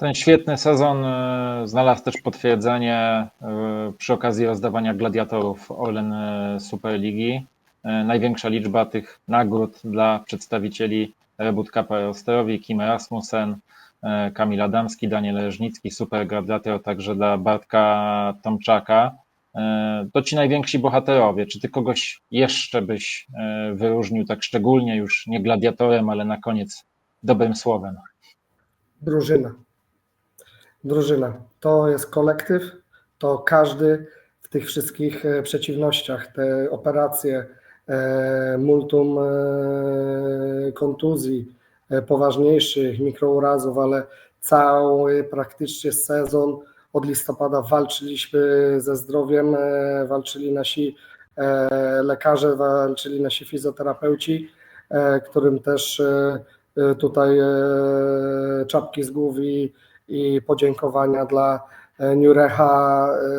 Ten świetny sezon e, znalazł też potwierdzenie e, przy okazji rozdawania gladiatorów Orlen e, Superligi. Największa liczba tych nagród dla przedstawicieli Rebut Kappa Osterowi, Kim Rasmussen, Kamil Adamski, Daniel Leżnicki, Super Gladiator, także dla Bartka Tomczaka. To ci najwięksi bohaterowie. Czy ty kogoś jeszcze byś wyróżnił tak szczególnie, już nie gladiatorem, ale na koniec dobrym słowem? Drużyna drużyna. To jest kolektyw, to każdy w tych wszystkich e, przeciwnościach, te operacje, e, multum e, kontuzji, poważniejszych, mikrourazów, ale cały praktycznie sezon od listopada walczyliśmy ze zdrowiem, walczyli nasi lekarze, walczyli nasi fizjoterapeuci, którym też tutaj czapki z głów i podziękowania dla e, Nurecha e,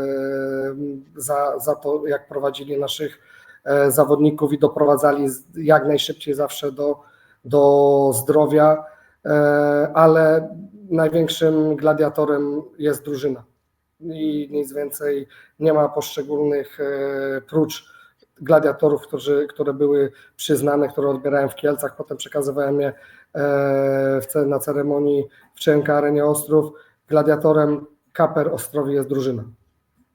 za, za to, jak prowadzili naszych e, zawodników i doprowadzali jak najszybciej zawsze do, do zdrowia, ale największym gladiatorem jest drużyna. I nic więcej nie ma poszczególnych prócz gladiatorów, którzy, które były przyznane, które odbierałem w Kielcach, potem przekazywałem je w, na ceremonii w ČNK Arenie Ostrów. Gladiatorem Kaper Ostrowi jest drużyna.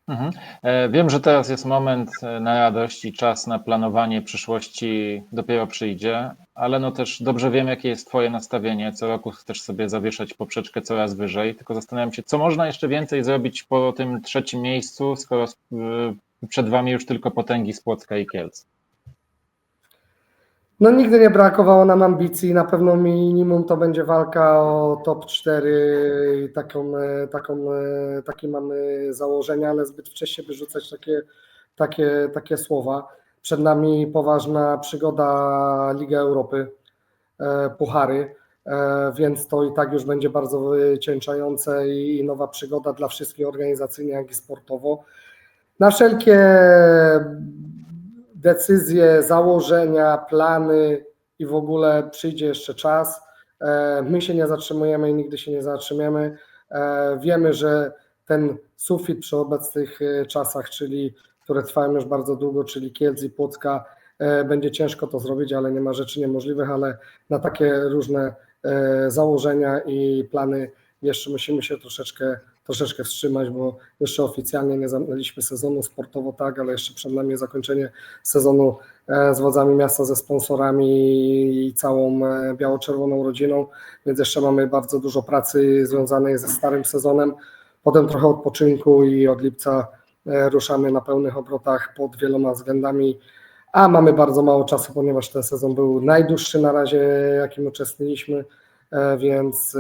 Mhm. E, wiem, że teraz jest moment e, na radość i czas na planowanie przyszłości dopiero przyjdzie, ale no też dobrze wiem, jakie jest Twoje nastawienie. Co roku chcesz sobie zawieszać poprzeczkę coraz wyżej, tylko zastanawiam się, co można jeszcze więcej zrobić po tym trzecim miejscu, skoro e, przed Wami już tylko potęgi z Płocka i Kielc. No nigdy nie brakowało nam ambicji, na pewno minimum to będzie walka o top 4 taką, e, taką, e, takie mamy założenia, ale zbyt wcześnie wyrzucać takie, takie, takie słowa. Przed nami poważna przygoda Liga Europy, e, puchary, więc to i tak już będzie bardzo wycieńczające i nowa przygoda dla wszystkich organizacyjnie, jak i sportowo. Na wszelkie decyzje, założenia, plany i w ogóle przyjdzie jeszcze czas. E, my się nie zatrzymujemy i nigdy się nie zatrzymiemy. E, wiemy, że ten sufit przy obecnych e, czasach, czyli które trwają już bardzo długo, czyli Kielc i Płocka, będzie ciężko to zrobić, ale nie ma rzeczy niemożliwych, ale na takie różne założenia i plany jeszcze musimy się troszeczkę troszeczkę wstrzymać, bo jeszcze oficjalnie nie zamknęliśmy sezonu sportowo, tak, ale jeszcze przed nami zakończenie sezonu e, z władzami miasta, ze sponsorami i całą e, biało-czerwoną rodziną, więc jeszcze mamy bardzo dużo pracy związanej ze starym sezonem. Potem trochę odpoczynku i od lipca e, ruszamy na pełnych obrotach pod wieloma względami, a mamy bardzo mało czasu, ponieważ ten sezon był najdłuższy na razie, jakim uczestniczyliśmy, więc,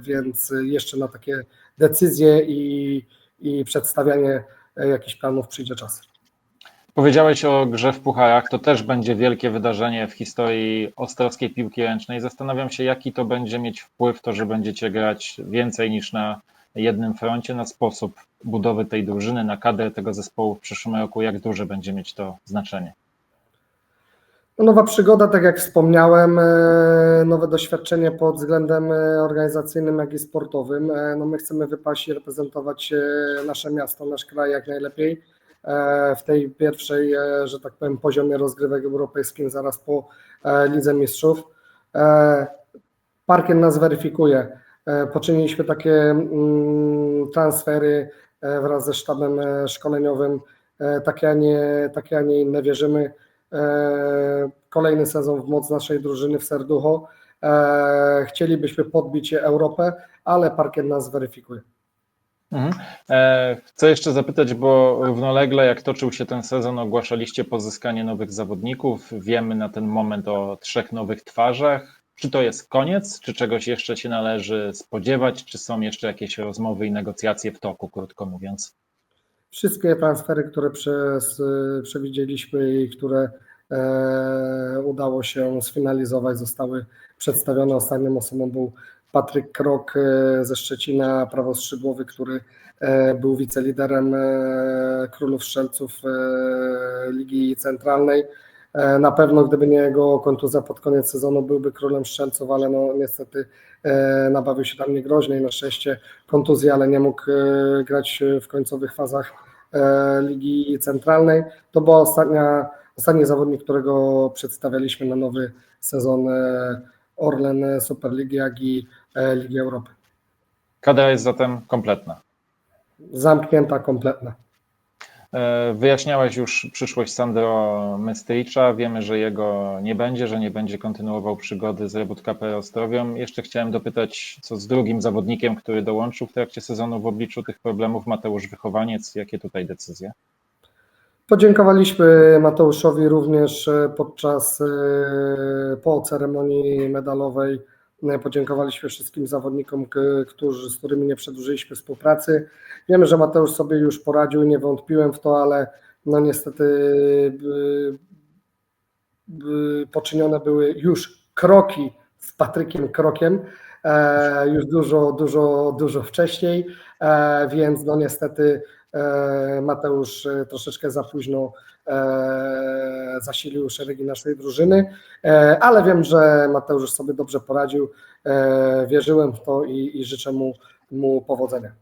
więc jeszcze na takie decyzje i, i przedstawianie e, jakichś planów przyjdzie czas. Powiedziałeś o grze w pucharach, to też będzie wielkie wydarzenie w historii ostrowskiej piłki ręcznej. Zastanawiam się, jaki to będzie mieć wpływ, to, że będziecie grać więcej niż na jednym froncie, na sposób budowy tej drużyny, na kadrę tego zespołu w przyszłym roku, jak duże będzie mieć to znaczenie. No, nowa przygoda, tak jak wspomniałem, e, nowe doświadczenie pod względem e, organizacyjnym, jak i sportowym. E, no my chcemy wypaść i reprezentować nasze miasto, nasz kraj jak najlepiej w tej pierwszej, że tak powiem, poziomie rozgrywek europejskim zaraz po Lidze Mistrzów. Parkiet nas weryfikuje. Poczyniliśmy takie mm, transfery wraz ze sztabem szkoleniowym, takie a nie, takie, a nie inne. Wierzymy, kolejny sezon w moc naszej drużyny w Serducho. E, chcielibyśmy podbić Europę, ale parkiet nas weryfikuje. Mhm. E, chcę jeszcze zapytać, bo równolegle jak toczył się ten sezon, ogłaszaliście pozyskanie nowych zawodników. Wiemy na ten moment o trzech nowych twarzach. Czy to jest koniec? Czy czegoś jeszcze się należy spodziewać? Czy są jeszcze jakieś rozmowy i negocjacje w toku, krótko mówiąc? Wszystkie transfery, które przez, przewidzieliśmy i które e, udało się sfinalizować, zostały przedstawione. Ostatnią osobą był Patryk Krok e, ze Szczecina, prawoskrzydłowy, który e, był wiceliderem e, Królów Strzelców e, Ligi Centralnej. E, Na pewno gdyby nie jego kontuzja pod koniec sezonu byłby królem strzelców, ale no niestety e, nabawił się tam niegroźnej na szczęście kontuzji, ale nie mógł e, grać w końcowych fazach e, Ligi Centralnej. To była ostatnia, ostatni zawodnik, którego przedstawialiśmy na nowy sezon e, Orlen Superligi, jak i e, Ligi Europy. Kadra jest zatem kompletna. Zamknięta, kompletna. E, Wyjaśniałeś już przyszłość Sandro Mystricza. Wiemy, że jego nie będzie, że nie będzie kontynuował przygody z Rebut KP Ostrowią. Jeszcze chciałem dopytać, co z drugim zawodnikiem, który dołączył w trakcie sezonu w obliczu tych problemów, Mateusz Wychowaniec. Jakie tutaj decyzje? Podziękowaliśmy Mateuszowi również e, podczas, e, po ceremonii medalowej. E, Podziękowaliśmy wszystkim zawodnikom, którzy, z którymi nie przedłużyliśmy współpracy. Wiemy, że Mateusz sobie już poradził, nie wątpiłem w to, ale no niestety poczynione były już kroki z Patrykiem Krokiem, już dużo, dużo, dużo wcześniej, więc no niestety Mateusz e, troszeczkę za późno e, zasilił szeregi naszej drużyny, e, ale wiem, że Mateusz sobie dobrze poradził, e, wierzyłem w to i, i życzę mu, mu powodzenia.